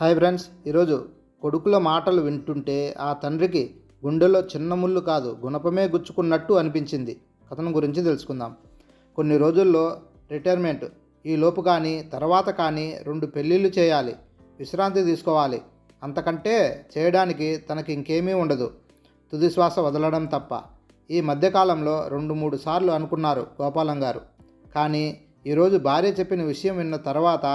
Hi friends ఈరోజు కొడుకుల మాటలు వింటుంటే ఆ తండ్రికి గుండెలో చిన్న ముళ్ళు కాదు గుణపమే గుచ్చుకున్నట్టు అనిపించింది. కథను గురించి తెలుసుకుందాం. కొన్ని రోజుల్లో రిటైర్మెంట్ ఈ లోపు కానీ తర్వాత కానీ రెండు పెళ్ళిళ్ళు చేయాలి విశ్రాంతి తీసుకోవాలి. అంతకంటే చేయడానికి తనకి ఇంకేమీ ఉండదు. తుది శ్వాస వదలడం తప్ప. ఈ మధ్యకాలంలో రెండు మూడు సార్లు అనుకున్నారు గోపాలం గారు. కానీ ఈరోజు భార్య చెప్పిన విషయం విన్న తర్వాత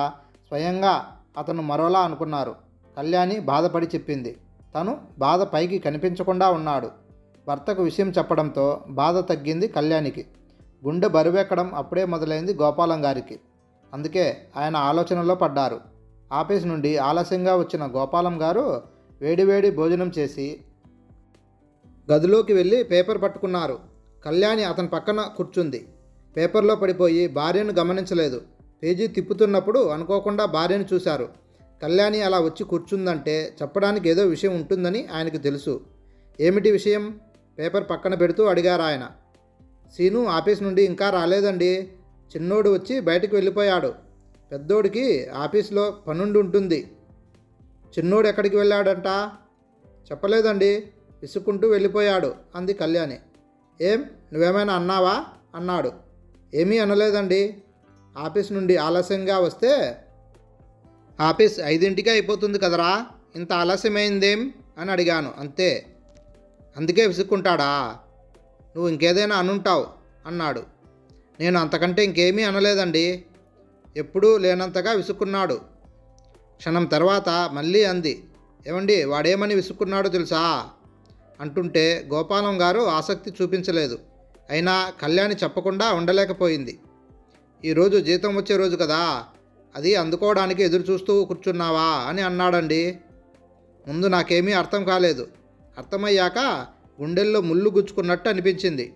స్వయంగా అతను మరోలా అనుకున్నారు. కళ్యాణి బాధపడి చెప్పింది. తను బాధ పైకి కనిపించకుండా ఉన్నాడు. భర్తకు విషయం చెప్పడంతో బాధ తగ్గింది కళ్యాణికి. గుండె బరువెక్కడం అప్పుడే మొదలైంది గోపాలం గారికి. అందుకే ఆయన ఆలోచనలో పడ్డారు. ఆఫీస్ నుండి ఆలస్యంగా వచ్చిన గోపాలం గారు వేడివేడి భోజనం చేసి గదిలోకి వెళ్ళి పేపర్ పట్టుకున్నారు. కళ్యాణి అతని పక్కన కూర్చుంది. పేపర్లో పడిపోయి భార్యను గమనించలేదు. పేజీ తిప్పుతున్నప్పుడు అనుకోకుండా భార్యను చూశారు. కళ్యాణి అలా వచ్చి కూర్చుందంటే చెప్పడానికి ఏదో విషయం ఉంటుందని ఆయనకు తెలుసు. ఏమిటి విషయం? పేపర్ పక్కన పెడుతూ అడిగారు ఆయన. సీను ఆఫీస్ నుండి ఇంకా రాలేదండి. చిన్నోడు వచ్చి బయటకు వెళ్ళిపోయాడు. పెద్దోడికి ఆఫీస్లో పనుండి ఉంటుంది. చిన్నోడు ఎక్కడికి వెళ్ళాడంట? చెప్పలేదండి. విసుక్కుంటూ వెళ్ళిపోయాడు అంది కళ్యాణి. ఏం? నువ్వేమైనా అన్నావా? అన్నాడు. ఏమీ అనలేదండి. ఆఫీస్ నుండి ఆలస్యంగా వస్తే ఆఫీస్ ఐదింటికే అయిపోతుంది కదరా? ఇంత ఆలస్యమైందేం? అని అడిగాను. అంతే. అందుకే విసుక్కుంటాడా? నువ్వు ఇంకేదైనా అనుంటావు అన్నాడు. నేను అంతకంటే ఇంకేమీ అనలేదండి. ఎప్పుడూ లేనంతగా విసుక్కున్నాడు. క్షణం తర్వాత మళ్ళీ అంది. ఏమండి వాడేమని విసుక్కున్నాడో తెలుసా? అంటుంటే గోపాలం గారు ఆసక్తి చూపించలేదు. అయినా కళ్యాణి చెప్పకుండా ఉండలేకపోయింది. ఈరోజు జీతం వచ్చే రోజు కదా అది అందుకోవడానికి ఎదురు చూస్తూ కూర్చున్నావా అని అన్నాడండి. ముందు నాకేమీ అర్థం కాలేదు. అర్థమయ్యాక గుండెల్లో ముళ్ళు గుచ్చుకున్నట్టు అనిపించింది.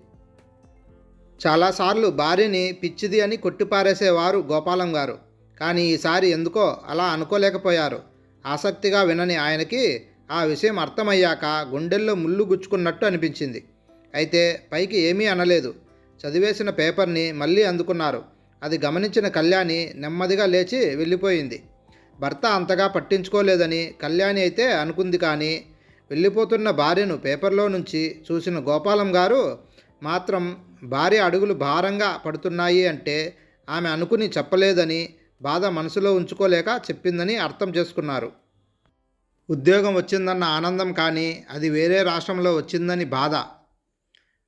చాలాసార్లు భార్యని పిచ్చిది అని కొట్టిపారేసేవారు గోపాలం గారు. కానీ ఈసారి ఎందుకో అలా అనుకోలేకపోయారు. ఆసక్తిగా వినని ఆయనకి ఆ విషయం అర్థమయ్యాక గుండెల్లో ముళ్ళు గుచ్చుకున్నట్టు అనిపించింది. అయితే పైకి ఏమీ అనలేదు. చదివేసిన పేపర్ని మళ్ళీ అందుకున్నారు. అది గమనించిన కళ్యాణి నెమ్మదిగా లేచి వెళ్ళిపోయింది. భర్త అంతగా పట్టించుకోలేదని కళ్యాణి అయితే అనుకుంది కానీ వెళ్ళిపోతున్న భార్యను పేపర్లో నుంచి చూసిన గోపాలం గారు మాత్రం భార్య అడుగులు భారంగా పడుతున్నాయి అంటే ఆమె అనుకుని చెప్పలేదని బాధ మనసులో ఉంచుకోలేక చెప్పిందని అర్థం చేసుకున్నారు. ఉద్యోగం వచ్చిందన్న ఆనందం కానీ అది వేరే రాష్ట్రంలో వచ్చిందని బాధ.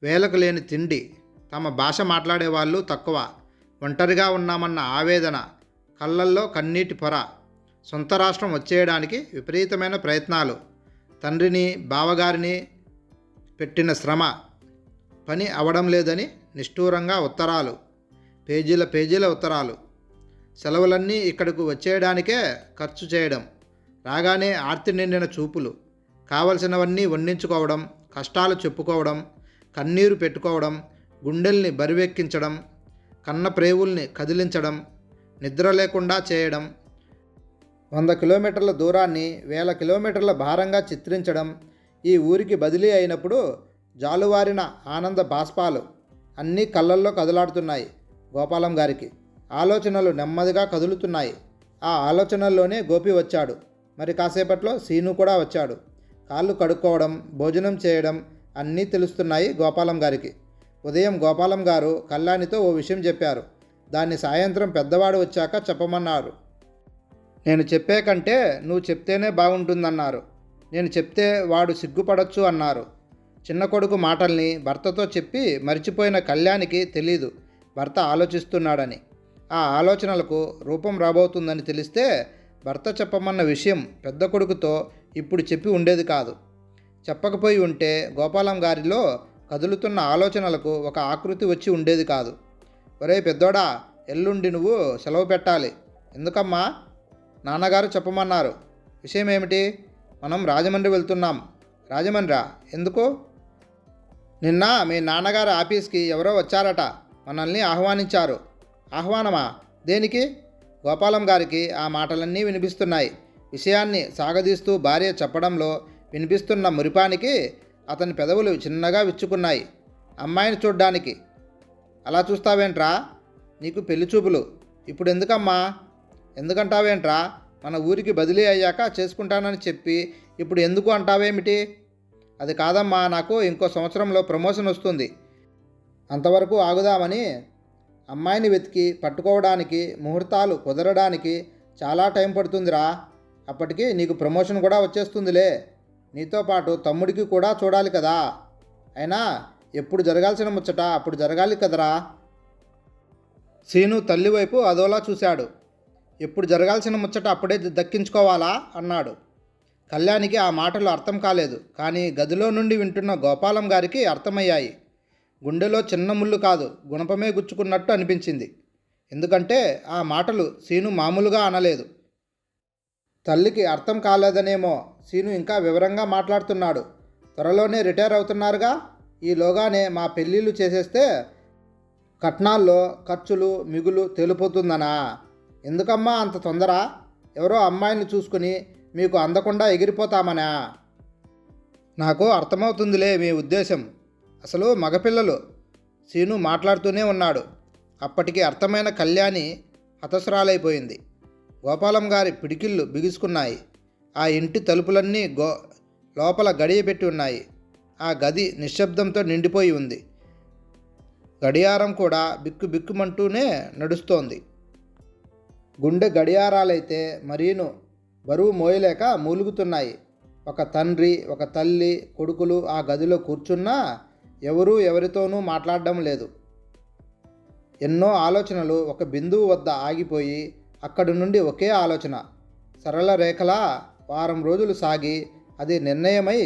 వేలకు లేని తిండి. తమ భాష మాట్లాడే వాళ్ళు తక్కువ. ఒంటరిగా ఉన్నామన్న ఆవేదన కళ్ళల్లో కన్నీటి పొర సొంత రాష్ట్రం వచ్చేయడానికి విపరీతమైన ప్రయత్నాలు. తండ్రిని బావగారిని పెట్టిన శ్రమ పని అవడం లేదని నిష్ఠూరంగా ఉత్తరాలు పేజీల పేజీల ఉత్తరాలు. సెలవులన్నీ ఇక్కడకు వచ్చేయడానికే ఖర్చు చేయడం రాగానే ఆర్తి నిండిన చూపులు కావలసినవన్నీ వండించుకోవడం కష్టాలు చెప్పుకోవడం కన్నీరు పెట్టుకోవడం గుండెల్ని బరివెక్కించడం కన్న ప్రేవుల్ని కదిలించడం నిద్ర లేకుండా చేయడం వంద కిలోమీటర్ల దూరాన్ని వేల కిలోమీటర్ల భారంగా చిత్రించడం ఈ ఊరికి బదిలీ అయినప్పుడు జాలువారిన ఆనంద బాష్పాలు అన్నీ కళ్ళల్లో కదలాడుతున్నాయి గోపాలం గారికి. ఆలోచనలు నెమ్మదిగా కదులుతున్నాయి. ఆ ఆలోచనల్లోనే గోపి వచ్చాడు. మరి కాసేపట్లో సీను కూడా వచ్చాడు. కాళ్ళు కడుక్కోవడం భోజనం చేయడం అన్నీ తెలుస్తున్నాయి గోపాలం గారికి. ఉదయం గోపాలం గారు కళ్యాణితో ఓ విషయం చెప్పారు. దాన్ని సాయంత్రం పెద్దవాడు వచ్చాక చెప్పమన్నారు. నేను చెప్పే కంటే నువ్వు చెప్తేనే బాగుంటుందన్నారు. నేను చెప్తే వాడు సిగ్గుపడొచ్చు అన్నారు. చిన్న కొడుకు మాటల్ని భర్తతో చెప్పి మర్చిపోయిన కళ్యాణికి తెలీదు. భర్త ఆలోచిస్తున్నాడని. ఆ ఆలోచనలకు రూపం రాబోతుందని తెలిస్తే భర్త చెప్పమన్న విషయం పెద్ద కొడుకుతో ఇప్పుడు చెప్పి ఉండేది కాదు. చెప్పకపోయి ఉంటే గోపాలం గారిలో కదులుతున్న ఆలోచనలకు ఒక ఆకృతి వచ్చి ఉండేది కాదు. ఒరే పెద్దోడా ఎల్లుండి నువ్వు సెలవు పెట్టాలి. ఎందుకమ్మా? నాన్నగారు చెప్పమన్నారు. విషయం ఏమిటి మనం రాజమండ్రి వెళ్తున్నాం. రాజమండ్రా? ఎందుకు? నిన్న మీ నాన్నగారు ఆఫీస్కి ఎవరో వచ్చారట. మనల్ని ఆహ్వానించారు. ఆహ్వానమా? దేనికి? గోపాలం గారికి ఆ మాటలన్నీ వినిపిస్తున్నాయి. విషయాన్ని సాగదీస్తూ భార్య చెప్పడంలో వినిపిస్తున్న మురిపానికి అతని పెదవులు చిన్నగా విచ్చుకున్నాయి. అమ్మాయిని చూడ్డానికి. అలా చూస్తావేంట్రా? నీకు పెళ్ళి చూపులు. ఇప్పుడు ఎందుకమ్మా? ఎందుకంటావేంట్రా? మన ఊరికి బదిలీ అయ్యాక చేసుకుంటానని చెప్పి ఇప్పుడు ఎందుకు అంటావేమిటి? అది కాదమ్మా నాకు ఇంకో సంవత్సరంలో ప్రమోషన్ వస్తుంది. అంతవరకు ఆగుదామని. అమ్మాయిని వెతికి పట్టుకోవడానికి ముహూర్తాలు కుదరడానికి చాలా టైం పడుతుందిరా. అప్పటికి నీకు ప్రమోషన్ కూడా వచ్చేస్తుందిలే. నీతో పాటు తమ్ముడికి కూడా చూడాలి కదా. అయినా ఎప్పుడు జరగాల్సిన ముచ్చట అప్పుడు జరగాలి కదరా. సీను తల్లి వైపు అదోలా చూశాడు. ఎప్పుడు జరగాల్సిన ముచ్చట అప్పుడే దక్కించుకోవాలా? అన్నాడు. కళ్యాణికి ఆ మాటలు అర్థం కాలేదు. కానీ గదిలో నుండి వింటున్న గోపాలం గారికి అర్థమయ్యాయి. గుండెలో చిన్న ముళ్ళు కాదు గుణపమే గుచ్చుకున్నట్టు అనిపించింది. ఎందుకంటే ఆ మాటలు సీను మామూలుగా అనలేదు. తల్లికి అర్థం కాలేదనేమో సీను ఇంకా వివరంగా మాట్లాడుతున్నాడు. త్వరలోనే రిటైర్ అవుతున్నారుగా? ఈలోగానే మా పెళ్ళిళ్ళు చేసేస్తే కట్నాల్లో ఖర్చులు మిగులు తెలిపోతుందనా? ఎందుకమ్మా అంత తొందర? ఎవరో అమ్మాయిని చూసుకుని మీకు అందకుండా ఎగిరిపోతామనా? నాకు అర్థమవుతుందిలే మీ ఉద్దేశం. అసలు మగపిల్లలు. సీను మాట్లాడుతూనే ఉన్నాడు. అప్పటికి అర్థమైన కళ్యాణి హతసురాలైపోయింది. గోపాలం గారి పిడికిళ్ళు బిగుసుకున్నాయి. ఆ ఇంటి తలుపులన్నీ గో లోపల గడియబెట్టి ఉన్నాయి. ఆ గది నిశ్శబ్దంతో నిండిపోయి ఉంది. గడియారం కూడా బిక్కు బిక్కుమంటూనే నడుస్తోంది. గుండె గడియారాలైతే మరీను బరువు మోయలేక మూలుగుతున్నాయి. ఒక తండ్రి ఒక తల్లి కొడుకులు ఆ గదిలో కూర్చున్నా ఎవరూ ఎవరితోనూ మాట్లాడడం లేదు. ఎన్నో ఆలోచనలు ఒక బిందువు వద్ద ఆగిపోయి అక్కడి నుండి ఒకే ఆలోచన. సరళ రేఖలా వారం రోజులు సాగి అది నిర్ణయమై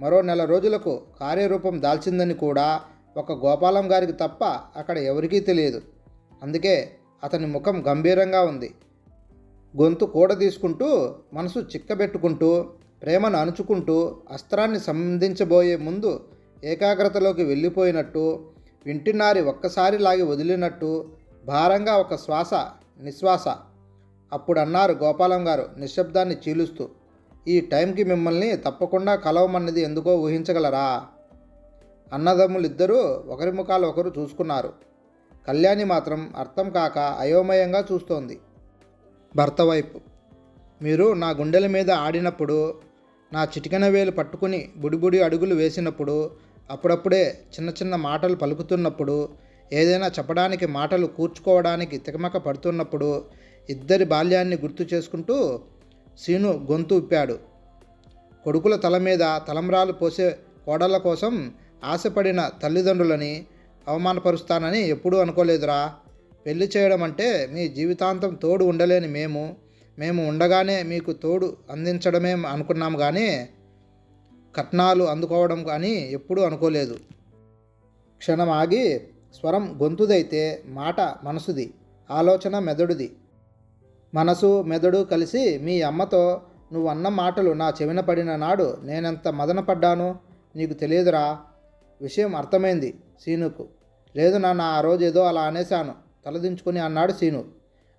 మరో నెల రోజులకు కార్యరూపం దాల్చిందని కూడా ఒక గోపాలం గారికి తప్ప అక్కడ ఎవరికీ తెలియదు. అందుకే అతని ముఖం గంభీరంగా ఉంది. గొంతు కూడ తీసుకుంటూ మనసు చిక్కబెట్టుకుంటూ ప్రేమను అణుచుకుంటూ అస్త్రాన్ని సంధించబోయే ముందు ఏకాగ్రతలోకి వెళ్ళిపోయినట్టు వింటినారి ఒక్కసారి లాగి వదిలినట్టు భారంగా ఒక శ్వాస నిశ్వాస అప్పుడు అన్నారు గోపాలం గారు నిశ్శబ్దాన్ని చీలుస్తూ. ఈ టైంకి మిమ్మల్ని తప్పకుండా కలవమన్నది ఎందుకో ఊహించగలరా? అన్నదమ్ములిద్దరూ ఒకరి ముఖాలు ఒకరు చూసుకున్నారు. కళ్యాణి మాత్రం అర్థం కాక అయోమయంగా చూస్తోంది. భర్త వైపు మీరు నా గుండెల మీద ఆడినప్పుడు నా చిటికెన వేలు పట్టుకుని బుడిబుడి అడుగులు వేసినప్పుడు అప్పుడప్పుడే చిన్న చిన్న మాటలు పలుకుతున్నప్పుడు ఏదైనా చెప్పడానికి మాటలు కూర్చుకోవడానికి తికమక పడుతున్నప్పుడు ఇద్దరి బాల్యాన్ని గుర్తు చేసుకుంటూ సీను గొంతు ఉప్పాడు కొడుకుల తల మీద తలంబ్రాలు పోసే కోడళ్ళ కోసం ఆశపడిన తల్లిదండ్రులని అవమానపరుస్తానని ఎప్పుడూ అనుకోలేదురా. పెళ్ళి చేయడం అంటే మీ జీవితాంతం తోడు ఉండలేని మేము మేము ఉండగానే మీకు తోడు అందించడమే అనుకున్నాం కానీ కట్నాలు అందుకోవడం కానీ ఎప్పుడూ అనుకోలేదు. క్షణం ఆగి స్వరం గొంతుదైతే మాట మనసుది ఆలోచన మెదడుది. మనసు మెదడు కలిసి మీ అమ్మతో నువ్వు అన్న మాటలు నా చెవిన పడిన నాడు నేనెంత మదనపడ్డాను నీకు తెలియదురా. విషయం అర్థమైంది సీనుకు. లేదు నాన్న ఆ రోజు ఏదో అలా అనేశాను. తలదించుకుని అన్నాడు సీను.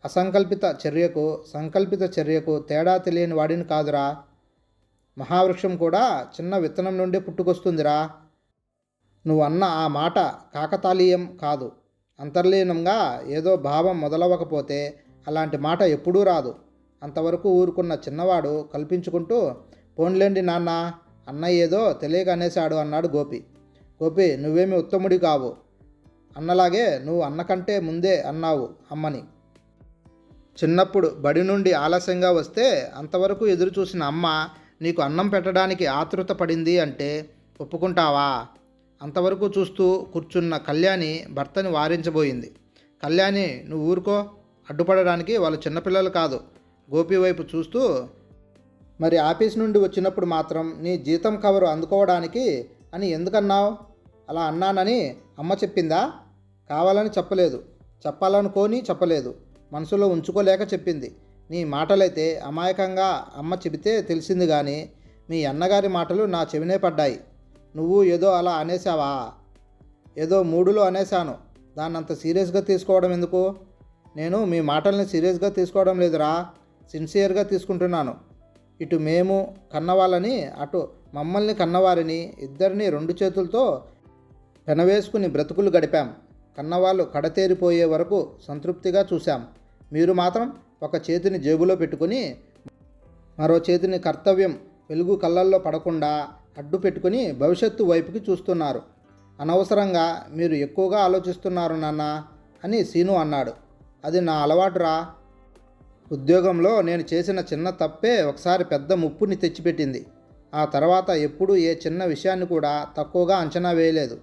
అసంకల్పిత చర్యకు సంకల్పిత చర్యకు తేడా తెలియని వాడిని కాదురా. మహావృక్షం కూడా చిన్న విత్తనం నుండి పుట్టుకొస్తుందిరా. నువ్వు అన్న ఆ మాట కాకతాళీయం కాదు. అంతర్లీనంగా ఏదో భావం మొదలవ్వకపోతే అలాంటి మాట ఎప్పుడూ రాదు. అంతవరకు ఊరుకున్న చిన్నవాడు కల్పించుకుంటూ పోన్లేండి నాన్న అన్నయ్య ఏదో తెలియక అనేశాడు అన్నాడు గోపి. గోపి నువ్వేమి ఉత్తముడి కావు. అన్నలాగే నువ్వు అన్నకంటే ముందే అన్నావు అమ్మని. చిన్నప్పుడు బడి నుండి ఆలస్యంగా వస్తే అంతవరకు ఎదురు చూసిన అమ్మ నీకు అన్నం పెట్టడానికి ఆతృత పడింది అంటే ఒప్పుకుంటావా అంతవరకు చూస్తూ కూర్చున్న కళ్యాణి భర్తని వారించబోయింది. కళ్యాణి నువ్వు ఊరుకో. అడ్డుపడడానికి వాళ్ళు చిన్నపిల్లలు కాదు. గోపి వైపు చూస్తూ మరి ఆఫీస్ నుండి వచ్చినప్పుడు మాత్రం నీ జీతం కవరు అందుకోవడానికి అని ఎందుకన్నావు? అలా అన్నానని అమ్మ చెప్పిందా? కావాలని చెప్పలేదు. చెప్పాలనుకోని చెప్పలేదు. మనసులో ఉంచుకోలేక చెప్పింది. నీ మాటలైతే అమాయకంగా అమ్మ చెబితే తెలిసింది కానీ మీ అన్నగారి మాటలు నా చెవినే పడ్డాయి. నువ్వు ఏదో అలా అనేసావా ఏదో మూడులో అనేశాను. దాన్ని అంత సీరియస్గా తీసుకోవడం ఎందుకు? నేను మీ మాటల్ని సీరియస్గా తీసుకోవడం లేదురా సిన్సియర్గా తీసుకుంటున్నాను. ఇటు మేము కన్నవాళ్ళని అటు మమ్మల్ని కన్నవారిని ఇద్దరిని రెండు చేతులతో పెనవేసుకుని బ్రతుకులు గడిపాం. కన్నవాళ్ళు కడతేరిపోయే వరకు సంతృప్తిగా చూశాం. మీరు మాత్రం ఒక చేతిని జేబులో పెట్టుకుని మరో చేతిని కర్తవ్యం వెలుగు కళ్ళల్లో పడకుండా అడ్డు పెట్టుకుని భవిష్యత్తు వైపుకి చూస్తున్నారు. అనవసరంగా మీరు ఎక్కువగా ఆలోచిస్తున్నారు నాన్న అని సీను అన్నాడు. అది నా అలవాటురా. ఉద్యోగంలో నేను చేసిన చిన్న తప్పే ఒకసారి పెద్ద ముప్పుని తెచ్చిపెట్టింది. ఆ తర్వాత ఎప్పుడూ ఏ చిన్న విషయాన్ని కూడా తక్కువగా అంచనా వేయలేదు.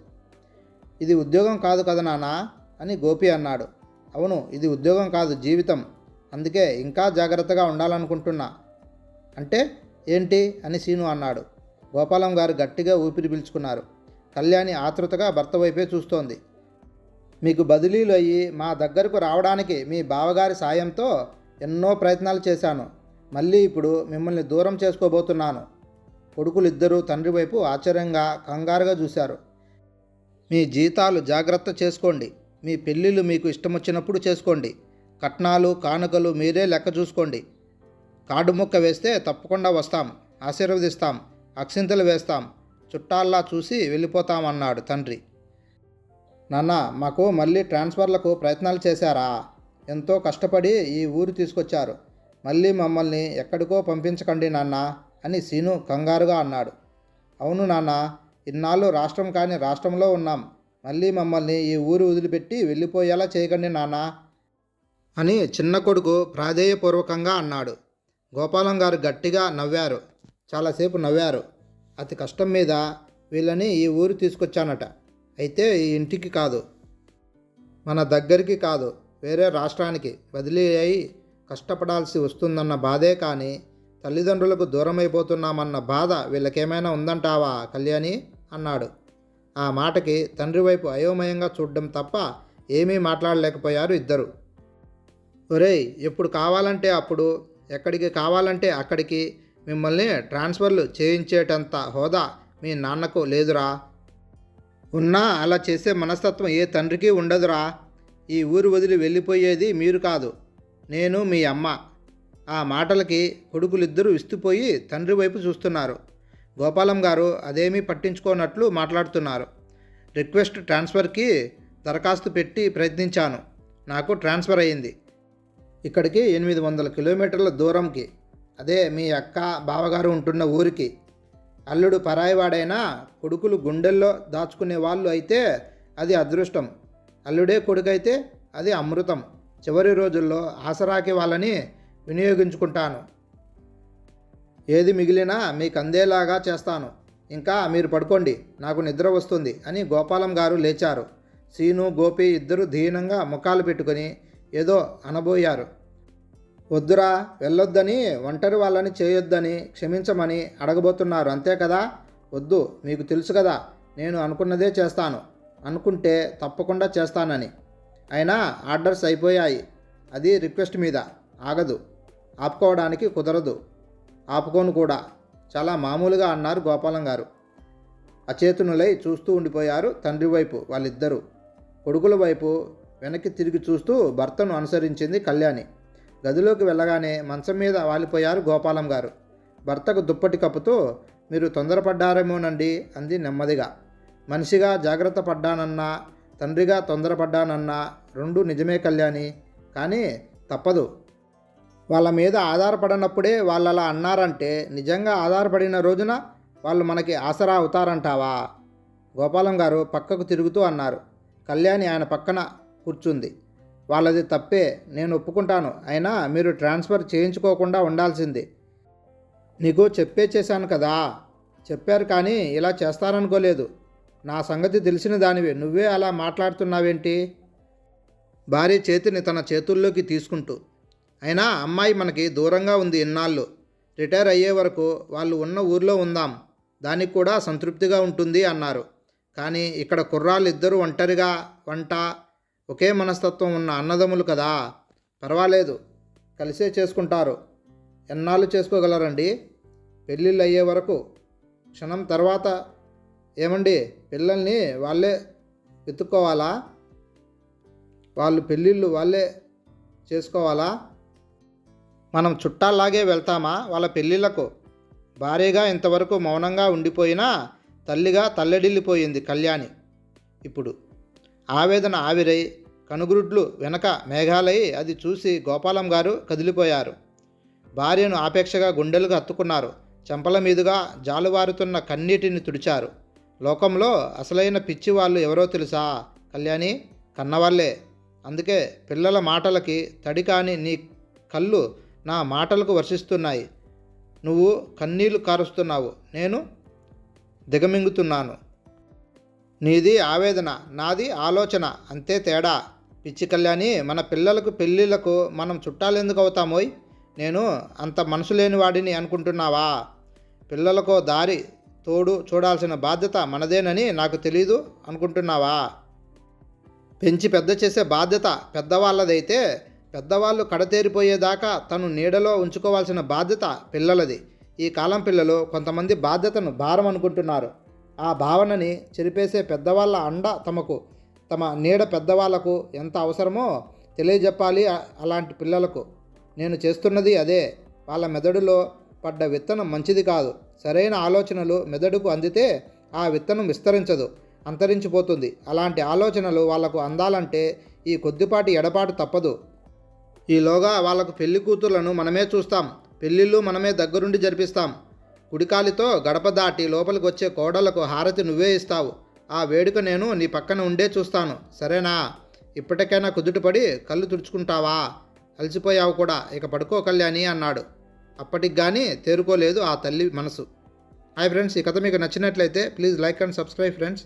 ఇది ఉద్యోగం కాదు కదా నానా అని గోపి అన్నాడు. అవును ఇది ఉద్యోగం కాదు జీవితం. అందుకే ఇంకా జాగ్రత్తగా ఉండాలనుకుంటున్నా. అంటే ఏంటి? అని సీను అన్నాడు. గోపాలం గారు గట్టిగా ఊపిరి పీల్చుకున్నారు. కళ్యాణి ఆతృతగా భర్త వైపే చూస్తోంది. మీకు బదిలీలు అయ్యి మా దగ్గరకు రావడానికి మీ బావగారి సాయంతో ఎన్నో ప్రయత్నాలు చేశాను. మళ్ళీ ఇప్పుడు మిమ్మల్ని దూరం చేసుకోబోతున్నాను. కొడుకులు ఇద్దరూ తండ్రి వైపు ఆశ్చర్యంగా కంగారుగా చూశారు. మీ జీతాలు జాగ్రత్త చేసుకోండి. మీ పెళ్ళిళ్ళు మీకు ఇష్టం వచ్చినప్పుడు చేసుకోండి. కట్నాలు కానుకలు మీరే లెక్క చూసుకోండి. కార్డు ముక్క వేస్తే తప్పకుండా వస్తాం. ఆశీర్వదిస్తాం. అక్షింతలు వేస్తాం. చుట్టాల్లా చూసి వెళ్ళిపోతామన్నాడు తండ్రి. నాన్న మాకు మళ్ళీ ట్రాన్స్ఫర్లకు ప్రయత్నాలు చేశారా? ఎంతో కష్టపడి ఈ ఊరు తీసుకొచ్చారు. మళ్ళీ మమ్మల్ని ఎక్కడికో పంపించకండి నాన్న అని సీను కంగారుగా అన్నాడు. అవును నాన్న ఇన్నాళ్ళు రాష్ట్రం కాని రాష్ట్రంలో ఉన్నాం. మళ్ళీ మమ్మల్ని ఈ ఊరు వదిలిపెట్టి వెళ్ళిపోయేలా చేయకండి నాన్న అని చిన్న కొడుకు ప్రాధేయపూర్వకంగా అన్నాడు. గోపాలం గారు గట్టిగా నవ్వారు. చాలాసేపు నవ్వారు. అతి కష్టం మీద వీళ్ళని ఈ ఊరు తీసుకొచ్చానట. అయితే ఈ ఇంటికి కాదు. మన దగ్గరికి కాదు. వేరే రాష్ట్రానికి బదిలీ అయి కష్టపడాల్సి వస్తుందన్న బాధే కానీ తల్లిదండ్రులకు దూరమైపోతున్నామన్న బాధ వీళ్ళకేమైనా ఉందంటావా కళ్యాణి? అన్నాడు. ఆ మాటకి తండ్రి వైపు అయోమయంగా చూడడం తప్ప ఏమీ మాట్లాడలేకపోయారు ఇద్దరు. ఒరేయ్ ఎప్పుడు కావాలంటే అప్పుడు ఎక్కడికి కావాలంటే అక్కడికి మిమ్మల్ని ట్రాన్స్ఫర్లు చేయించేటంత హోదా మీ నాన్నకు లేదురా. ఉన్నా అలా చేసే మనస్తత్వం ఏ తండ్రికి ఉండదురా. ఈ ఊరు వదిలి వెళ్ళిపోయేది మీరు కాదు. నేను మీ అమ్మ. ఆ మాటలకి కొడుకులిద్దరూ విస్తుపోయి తండ్రి వైపు చూస్తున్నారు. గోపాలం గారు అదేమీ పట్టించుకోనట్లు మాట్లాడుతున్నారు. రిక్వెస్ట్ ట్రాన్స్ఫర్కి దరఖాస్తు పెట్టి ప్రయత్నించాను. నాకు ట్రాన్స్ఫర్ అయ్యింది ఇక్కడికి ఎనిమిది వందల కిలోమీటర్ల దూరంకి. అదే మీ అక్క బావగారు ఉంటున్న ఊరికి. అల్లుడు పరాయివాడైనా కొడుకులు గుండెల్లో దాచుకునే వాళ్ళు అయితే అది అదృష్టం. అల్లుడే కొడుకైతే అది అమృతం. చివరి రోజుల్లో ఆసరాకి వాళ్ళని వినియోగించుకుంటాను. ఏది మిగిలినా మీకు అందేలాగా చేస్తాను. ఇంకా మీరు పడుకోండి నాకు నిద్ర వస్తుంది అని గోపాలం గారు లేచారు. సీను గోపి ఇద్దరు దీనంగా ముఖాలు పెట్టుకొని ఏదో అనబోయారు. వద్దురా వెళ్ళొద్దని ఒంటరి వాళ్ళని చేయొద్దని క్షమించమని అడగబోతున్నారు. అంతే కదా? వద్దు మీకు తెలుసు కదా నేను అనుకున్నదే చేస్తాను. అనుకుంటే తప్పకుండా చేస్తానని. అయినా ఆర్డర్స్ అయిపోయాయి. అది రిక్వెస్ట్ మీద. ఆగదు. ఆపుకోవడానికి కుదరదు. ఆపుకోను కూడా. చాలా మామూలుగా అన్నారు గోపాలం గారు. అచేతనులై చూస్తూ ఉండిపోయారు తండ్రి వైపు వాళ్ళిద్దరూ. కొడుకుల వైపు వెనక్కి తిరిగి చూస్తూ భర్తను అనుసరించింది కళ్యాణి. గదిలోకి వెళ్ళగానే మంచం మీద వాలిపోయారు గోపాలం గారు. భర్తకు దుప్పటి కప్పుతూ మీరు తొందరపడ్డారేమోనండి అంది నెమ్మదిగా. మనిషిగా జాగ్రత్త పడ్డానన్నా తండ్రిగా తొందరపడ్డానన్నా రెండు నిజమే కళ్యాణి. కానీ తప్పదు. వాళ్ళ మీద ఆధారపడినప్పుడే వాళ్ళు అలా అన్నారంటే నిజంగా ఆధారపడిన రోజున వాళ్ళు మనకి ఆసరా అవుతారంటావా? గోపాలం గారు పక్కకు తిరుగుతూ అన్నారు. కళ్యాణి ఆయన పక్కన కూర్చుంది. వాళ్ళది తప్పే నేను ఒప్పుకుంటాను. అయినా మీరు ట్రాన్స్ఫర్ చేయించుకోకుండా ఉండాల్సింది. నీకు చెప్పే చేశాను కదా. చెప్పారు కానీ ఇలా చేస్తారనుకోలేదు. నా సంగతి తెలిసిన దానివే. నువ్వే అలా మాట్లాడుతున్నావేంటి? భార్య చేతిని తన చేతుల్లోకి తీసుకుంటూ. అయినా అమ్మాయి మనకి దూరంగా ఉంది ఇన్నాళ్ళు. రిటైర్ అయ్యే వరకు వాళ్ళు ఉన్న ఊర్లో ఉందాం. దానికి కూడా సంతృప్తిగా ఉంటుంది అన్నారు. కానీ ఇక్కడ కుర్రాళ్ళు ఇద్దరు ఒంటరిగా వంట ఒకే మనస్తత్వం ఉన్న అన్నదమ్ములు కదా? పర్వాలేదు. కలిసే చేసుకుంటారు. ఎన్నాళ్ళు చేసుకోగలరండి? పెళ్ళిళ్ళు అయ్యే వరకు. క్షణం తర్వాత. ఏమండి? పిల్లల్ని వాళ్ళే వెతుక్కోవాలా? వాళ్ళు పెళ్ళిళ్ళు వాళ్ళే చేసుకోవాలా? మనం చుట్టాల్లాగే వెళ్తామా వాళ్ళ పెళ్ళిళ్ళకు భారీగా ఇంతవరకు మౌనంగా ఉండిపోయినా తల్లిగా తల్లడిల్లిపోయింది కళ్యాణి. ఇప్పుడు ఆవేదన ఆవిరై కనుగురుడ్లు వెనక మేఘాలై అది చూసి గోపాలం గారు కదిలిపోయారు. భార్యను ఆపేక్షగా గుండెలకు హత్తుకున్నారు. చెంపల మీదుగా జాలువారుతున్న కన్నీటిని తుడిచారు. లోకంలో అసలైన పిచ్చి వాళ్ళు ఎవరో తెలుసా? కళ్యాణి కన్నవాళ్ళే. అందుకే పిల్లల మాటలకి తడి కాని నీ కళ్ళు నా మాటలకు వర్షిస్తున్నాయి. నువ్వు కన్నీళ్ళు కారుస్తున్నావు. నేను దిగమింగుతున్నాను. నీది ఆవేదన నాది ఆలోచన అంతే తేడా. పిచ్చి కళ్యాణి మన పిల్లలకు పెళ్ళిళ్ళకు మనం చుట్టాలెందుకు అవుతామోయ్? నేను అంత మనసు లేని వాడిని అనుకుంటున్నావా? పిల్లలకో దారి తోడు చూడాల్సిన బాధ్యత మనదేనని నాకు తెలీదు అనుకుంటున్నావా? పెంచి పెద్ద చేసే బాధ్యత పెద్దవాళ్ళదైతే పెద్దవాళ్ళు కడతేరిపోయేదాకా తను నీడలో ఉంచుకోవాల్సిన బాధ్యత పిల్లలది. ఈ కాలం పిల్లలు కొంతమంది బాధ్యతను భారం అనుకుంటున్నారు ఆ భావనని చెరిపేసే పెద్దవాళ్ళ అండ తమకు తమ నీడ పెద్దవాళ్ళకు ఎంత అవసరమో తెలియజెప్పాలి అలాంటి పిల్లలకు. నేను చేస్తున్నది అదే. వాళ్ళ మెదడులో పడ్డ విత్తనం మంచిది కాదు. సరైన ఆలోచనలు మెదడుకు అందితే ఆ విత్తనం విస్తరించదు అంతరించిపోతుంది. అలాంటి ఆలోచనలు వాళ్ళకు అందాలంటే ఈ కొద్దిపాటి ఎడపాటు తప్పదు. ఈలోగా వాళ్ళకు పెళ్ళి కూతుర్లను మనమే చూస్తాం. పెళ్ళిళ్ళు మనమే దగ్గరుండి జరిపిస్తాం. కుడికాలితో గడప దాటి లోపలికి వచ్చే కోడలకు హారతి నువ్వే ఇస్తావు. ఆ వేడుక నేను నీ పక్కన ఉండే చూస్తాను. సరేనా? ఇప్పటికైనా కుదుటపడి కళ్ళు తుడుచుకుంటావా? అలసిపోయావు కూడా. ఇక పడుకో కళ్యాణి అన్నాడు. అప్పటికి కానీ తేరుకోలేదు ఆ తల్లి మనసు. హాయ్ ఫ్రెండ్స్ ఈ కథ మీకు నచ్చినట్లయితే please like and subscribe friends.